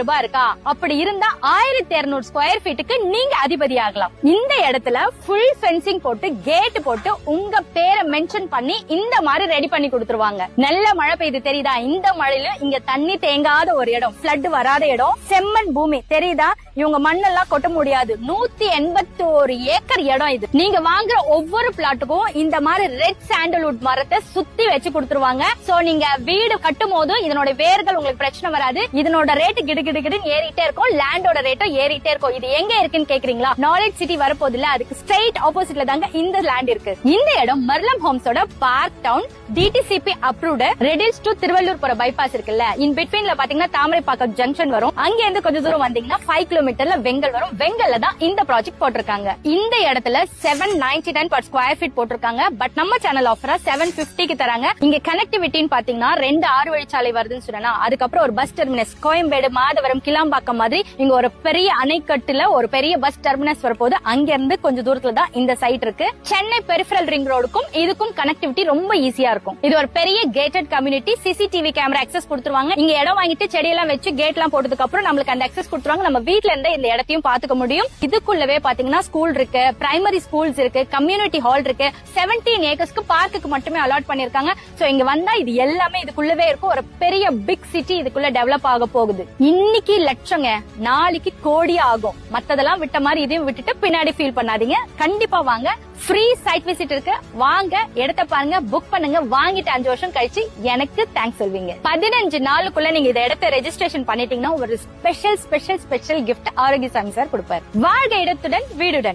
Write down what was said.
ரூபாய் இருக்கா? அப்படி இருந்தா ஆயிரத்தி இருநூறு ஸ்கொயர் ஃபீட்டுக்கு நீங்க அதிபதி ஆகலாம் இந்த இடத்துல ஃபுல் ஃபென்சிங் போட்டு கேட் போட்டு உங்க பேரை மென்ஷன் பண்ணி இந்த மாதிரி ரெடி பண்ணி கொடுத்துருவாங்க. நல்ல மழை பெய்து தெரியுதா? இந்த மழையில இங்க தண்ணி தேங்காத ஒரு இடம் பிளட் வராத இடம் செம்மண் பூமி. தெரியுதா? இவங்க மண்ணெல்லாம் கொட்ட முடியாது. நூத்தி எண்பத்தி ஒரு ஏக்கர் இடம் இது. நீங்க வாங்குற ஒவ்வொரு பிளாட்டுக்கும் இந்த மாதிரி ரெட் சாண்டல்வுட் மரத்தை சுத்தி வச்சு கொடுத்துருவாங்க. சோ நீங்க வீடு கட்டும் போது இதனோட வேர்கள் உங்களுக்கு பிரச்சனை வராது. இதனோட ரேட்டு கிடு கிடுகிடுன்னு ஏறிட்டே இருக்கும். லேண்டோட ரேட்டும் ஏறிட்டே இருக்கும். இது எங்க இருக்குன்னு கேக்குறீங்களா? நாலேஜ் சிட்டி வரப்போது இல்ல அதுக்கு ஸ்ட்ரெயிட் ஆப்போசிட்ல தாங்க இந்த லேண்ட் இருக்கு. இந்த இடம் மர்லம் ஹோம்ஸோட park town DTCP approved riddles to Tiruvallur போற பைபாஸ் இருக்குல்ல. இன் பிட்வீன்ல பாத்தீங்கன்னா தாமரைப்பாக்கம் ஜங்ஷன் வரும். அங்க இருந்து கொஞ்சம் தூரம் வந்தீங்கன்னா ஃபைவ் கிலோமீட்டர்ல வெங்கல் வரும். வெங்கல்ல தான் இந்த ப்ராஜெக்ட் போட்டிருக்காங்க. இந்த இடத்துல seven ninety nine per square feet போட்டிருக்காங்க. பட் நம்ம சேனல் ஆஃபரா செவன் பிப்டிக்கு தராங்க. இங்க கனெக்டிவிட்டின்னு பாத்தீங்கன்னா ரெண்டு ஆறு வழிச்சாலை வருதுன்னு சொன்னா அதுக்கப்புறம் ஒரு பஸ் டெர்மினஸ் கோயம்பேடு மாதவரம் கிளாம்பாக்கம் மாதிரி இங்க ஒரு பெரிய அணைக்கட்டுல ஒரு பெரிய பஸ் டெர்மினஸ் வரப்போது அங்க இருந்து கொஞ்சம் தூரத்துல தான் இந்த சைட் இருக்கு. சென்னை பெரிஃபரல் ரிங் ரோடுக்கும் இதுக்கும் கனெக்டிவிட்டி ரொம்ப ஈஸியா இருக்கும். இது ஒரு பெரிய gated community CCTV camera access கொடுத்துருவாங்க. இங்க இடம் வாங்கிட்டு செடியெல்லாம் வச்சு கேட் எல்லாம் போட்டதுக்கு அப்புறம் நம்மளுக்கு அந்த அக்சஸ் கொடுத்துருவாங்க. நம்ம வீட்ல இருந்தே இந்த இடத்தையும் பாத்துக்க முடியும். இதுக்குள்ளவே பாத்தீங்கன்னா ஸ்கூல் இருக்கு. பிரைமரி ஸ்கூல்ஸ் இருக்கு. கம்யூனிட்டி ஹால் இருக்கு. செவன்டீன் ஏக்கர்ஸ்க்கு பார்க்குக்கு மட்டுமே அலாட் பண்ணிருக்காங்க சோ இங்க வந்தா இது எல்லாமே இதுக்குள்ளவே இருக்கும். ஒரு பெரிய பிக் சிட்டி இதுக்குள்ள டெவலப் ஆக போகுது. இன்னைக்கு லட்சங்க நாளைக்கு கோடி ஆகும். மத்ததெல்லாம் விட்ட மாதிரி இதையும் விட்டுட்டு பின்னாடி ஃபீல் பண்ணாதீங்க. கண்டிப்பா வாங்க. ஃப்ரீ சைட் விசிட் இருக்கு. வாங்க இடத்த பாருங்க புக் பண்ணுங்க. வாங்கிட்டு அஞ்சு வருஷம் கழிச்சு எனக்கு தேங்க்ஸ் சொல்வீங்க. பதினஞ்சு நாளுக்குள்ள நீங்க இந்த இடத்த ரெஜிஸ்ட்ரேஷன் பண்ணிட்டீங்கன்னா ஒரு ஸ்பெஷல் ஸ்பெஷல் ஸ்பெஷல் கிஃப்ட் ஆரோக்கிய சாமி சார் கொடுப்பாரு. வாழ்க இடத்துடன் வீடுடன்.